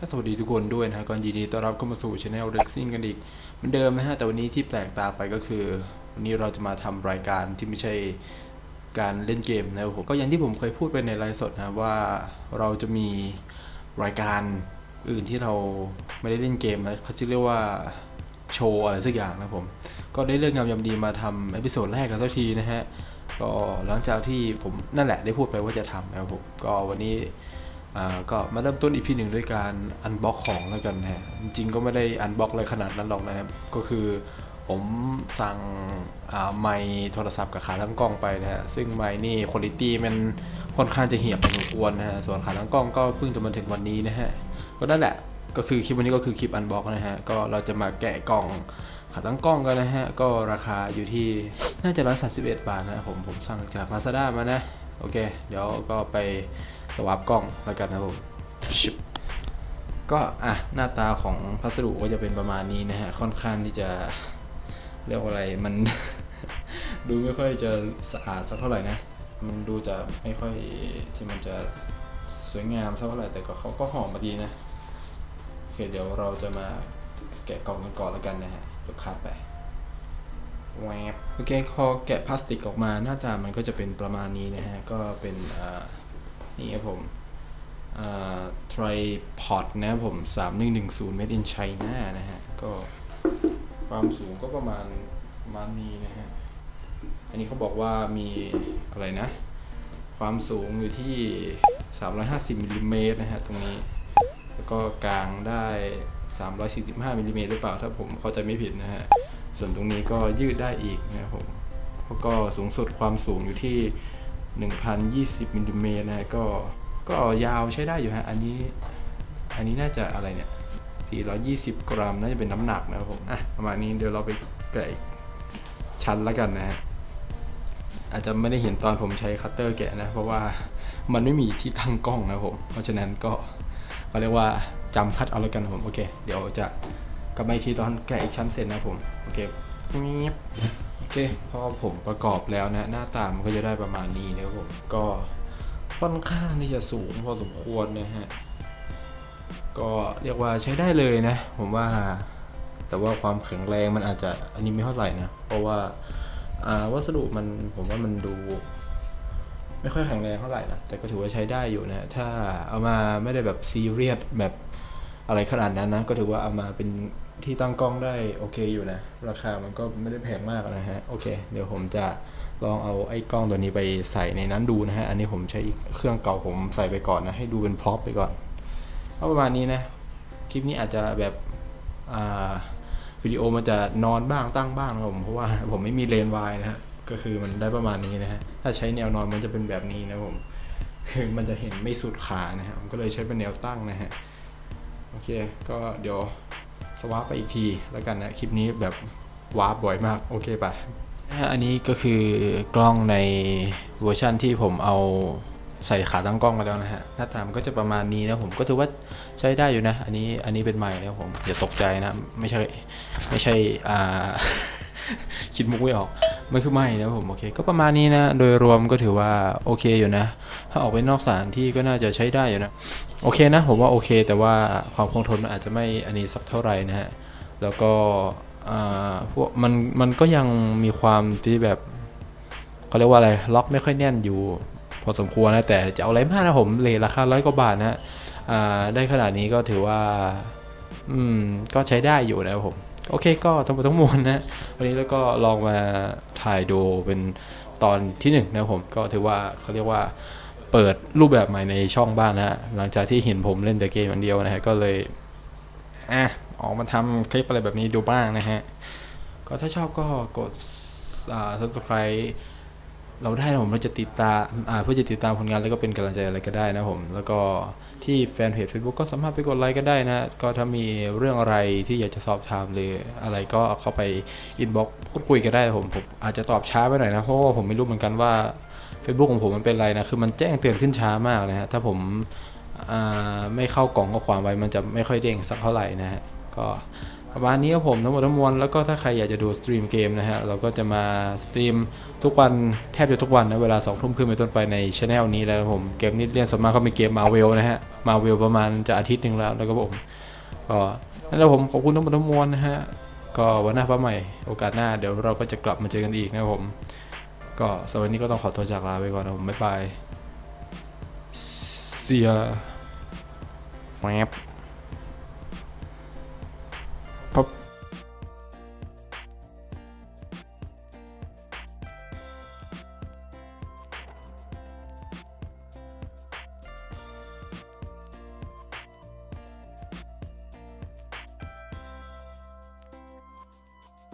ก็สวัสดีทุกคนด้วยนะฮะก่อนยินดีต้อนรับเข้ามาสู่ช anel Rexing กันอีกเหมือนเดิมนะฮะแต่วันนี้ที่แปลกตาไปก็คือ วันนี้เราจะมาทำรายการที่ไม่ใช่การเล่นเกมนะครับผมก็อย่างที่ผมเคยพูดไปในไลฟ์สดนะว่าเราจะมีรายการอื่นที่เราไม่ได้เล่นเกมนะเขาจะเรียกว่าโชว์อะไรสักอย่างนะผมก็ได้เรื่องงามยามดีมาทำเอพิโซดแรกกันสักทีนะฮะก็หลังจากที่ผมนั่นแหละได้พูดไปว่าจะทำนะครับผมก็วันนี้ ก็มาเริ่มต้นอีพีหนึ่งด้วยการอันบ็อกของแล้วกันนะฮะจริงๆก็ไม่ได้อันบ็อกอะไรขนาดนั้นหรอกนะครับ ก็คือผมสั่งไมค์โทรศัพท์กับขาทั้งกล้องไปนะฮะ ซึ่งไมค์นี่คุณภาพมันค่อนข้างจะเหี่ยบพอสมควรนะฮะ ส่วนขาทั้งกล้องก็เพิ่งจะมาถึงวันนี้นะฮะ ก็นั่นแหละ ก็คือคลิปวันนี้ก็คือคลิปอันบ็อกนะฮะ ก็เราจะมาแกะกล่องขาตั้งกล้องกันนะฮะ ก็ราคาอยู่ที่น่าจะ131บาทนะครับผมผมสั่งจาก Lazada มานะ โอเค เดี๋ยวก็ไปสวาปกล้องแล้วกันนะครับผมชิบก็อะหน้าตาของพัสดุก็จะเป็นประมาณนี้นะฮะ ค่อนข้างที่จะเรียกว่าอะไรมัน ดูไม่ค่อยจะสะอาดสักเท่าไหร่นะ มันดูจะไม่ค่อยที่มันจะสวยงามสักเท่าไหร่แต่ก็เขาก็หอมมาดีนะโอเคเดี๋ยวเราจะมาแกะกล่องกันก่อนแล้วกันนะฮะเดี๋ยวขาดไปแวบ โอเคพอแกะพลาสติกออกมาหน้าตามันก็จะเป็นประมาณนี้นะฮะ ก็เป็นนี่ครับผมอ่า tripod นะผม 3110 made in China นะฮะ ก็ความสูงก็ประมาณประมาณนี้นะฮะ อันนี้เขาบอกว่ามีอะไรนะ ความสูงอยู่ที่ 350มิลลิเมตรนะฮะ ตรงนี้ แล้วก็กลางได้ 345มิลลิเมตรหรือเปล่าถ้าผมเข้าใจไม่ผิดนะฮะ ส่วนตรงนี้ก็ยืดได้อีกนะครับผมแล้วก็สูงสุดความสูงอยู่ที่ 1,020มิลลิเมตรนะก็ก็ยาวใช้ได้อยู่ฮะอันนี้ อันนี้น่าจะอะไรเนี่ย 420 กรัมน่าจะเป็นน้ำหนักนะครับผมอะประมาณนี้เดี๋ยวเราไปแกะชั้นแล้วกันนะฮะอาจจะไม่ได้เห็นตอนผมใช้คัตเตอร์แกะนะ เพราะว่ามันไม่มีที่ตั้งกล้องนะครับผม เพราะฉะนั้นก็เขาเรียกว่าจำคัดเอาแล้วกันผม โอเค เดี๋ยวจะ กลับมาอีกทีตอนแกะอีกชั้นเสร็จนะครับผม โอเคเงียบโอเค พอผมประกอบแล้วนะ หน้าตามันก็จะได้ประมาณนี้นะครับผม ก็ค่อนข้างที่จะสูงพอสมควรนะฮะ ก็เรียกว่าใช้ได้เลยนะ ผมว่า แต่ว่าความแข็งแรงมันอาจจะอันนี้ไม่เท่าไหร่นะ เพราะว่าอ่าวัสดุมันผมว่ามันดู ไม่ค่อยแข็งแรงเท่าไหร่นะ แต่ก็ถือว่าใช้ได้อยู่นะ ถ้าเอามาไม่ได้แบบซีเรียสแบบ อะไรขนาดนั้นนะ ก็ถือว่าเอามาเป็นที่ตั้งกล้องได้โอเคอยู่นะ ราคามันก็ไม่ได้แพงมากนะฮะ โอเค เดี๋ยวผมจะลองเอาไอ้กล้องตัวนี้ไปใส่ในนั้นดูนะฮะ อันนี้ผมใช้เครื่องเก่าผมใส่ไปก่อนนะ ให้ดูเป็นพร็อพไปก่อนก็ประมาณนี้นะ คลิปนี้อาจจะแบบอ่าวิดีโอมันจะนอนบ้างตั้งบ้างนะครับผม เพราะว่าผมไม่มีเลนวายนะฮะ ก็คือมันได้ประมาณนี้นะฮะ ถ้าใช้แนวนอนมันจะเป็นแบบนี้นะผม คือมันจะเห็นไม่สุดขานะฮะผมก็เลยใช้เป็นแนวตั้งนะฮะ อเคก็เดี๋ยวสวาปไปอีกทีแล้วกันนะคลิปนี้แบบวาร์ปบ่อยมากโอเคป่ะอันนี้ก็คือกล้องในเวอร์ชันที่ผมเอาใส่ขาตั้งกล้องมาแล้วนะฮะหน้าตามันก็จะประมาณนี้นะผมก็ถือว่าใช้ได้อยู่นะ อันนี้อันนี้เป็นใหม่นะครับผมอย่าตกใจนะ ไม่ใช่ไม่ใช่อ่า คิดมุกไม่ออก ไมันคือไม่นะผมโอเค ก็ประมาณนี้นะ โดยรวมก็ถือว่าโอเคอยู่นะ ถ้าออกไปนอกสถานที่ก็น่าจะใช้ได้อยู่นะ โอเคนะ ผมว่าโอเค แต่ว่าความคงทนมันอาจจะไม่อันนี้สักเท่าไหร่นะฮะ แล้วก็อ่าพวกมันมันก็ยังมีความที่แบบเขาเรียกว่าอะไรล็อกไม่ค่อยแน่นอยู่ พอสมควรนะ แต่จะเอาอะไรมากนะผมเลทราคาร้อยกว่าบาทนะฮะอ่าได้ขนาดนี้ก็ถือว่า อืมก็ใช้ได้อยู่นะครับผม โอเคก็ทั้งหมดทั้งมวลนะวันนี้แล้วก็ลองมาถ่ายดูเป็นตอนที่หนึ่งนะครับผมก็ถือว่าเขาเรียกว่าเปิดรูปแบบใหม่ในช่องบ้างนะฮะหลังจากที่เห็นผมเล่นแต่เกมอันเดียวนะฮะก็เลยอะออกมาทำคลิปอะไรแบบนี้ดูบ้างนะฮะก็ถ้าชอบก็กด subscribe เราได้นะผมเราจะติดตามเพื่อจะติดตามผลงานแล้วก็เป็นกำลังใจอะไรก็ได้นะผม แล้วก็ที่แฟนเพจ Facebook ก็สามารถไปกดไลค์ก็ได้นะ ก็ถ้ามีเรื่องอะไรที่อยากจะสอบถามหรืออะไรก็เข้าไปอินบ็อกซ์พูดคุยกันได้ผมผมอาจจะตอบช้าไปหน่อยนะ เพราะว่าผมไม่รู้เหมือนกันว่า Facebook ของผมมันเป็นอะไรนะ คือมันแจ้งเตือนขึ้นช้ามากนะฮะถ้าผมไม่เข้ากล่องข้อความไว้มันจะไม่ค่อยเด้งสักเท่าไหร่นะฮะก็ ประมาณนี้ครับผมทั้งหมดทั้งมวลแล้วก็ถ้าใครอยากจะดูสตรีมเกมนะฮะเราก็จะมาสตรีมทุกวันแทบจะทุกวันนะเวลา2ทุ่มครึ่งเป็นต้นไปในช anel นี้แล้วผมเกมนี้เรียนส่วนมากเขามีเกมมาเวลนะฮะมาเวลประมาณจะอาทิตย์หนึ่งแล้วแล้วก็ผมก็นั่นแหละผมขอบคุณทั้งหมดทั้งมวลนะฮะก็วันหน้าฟ้าใหม่โอกาสหน้าเดี๋ยวเราก็จะกลับมาเจอกันอีกนะครับผม ก็สำหรับวันนี้ก็ต้องขอตัวจากลาไปก่อนนะผมบ๊ายบายเสียแมป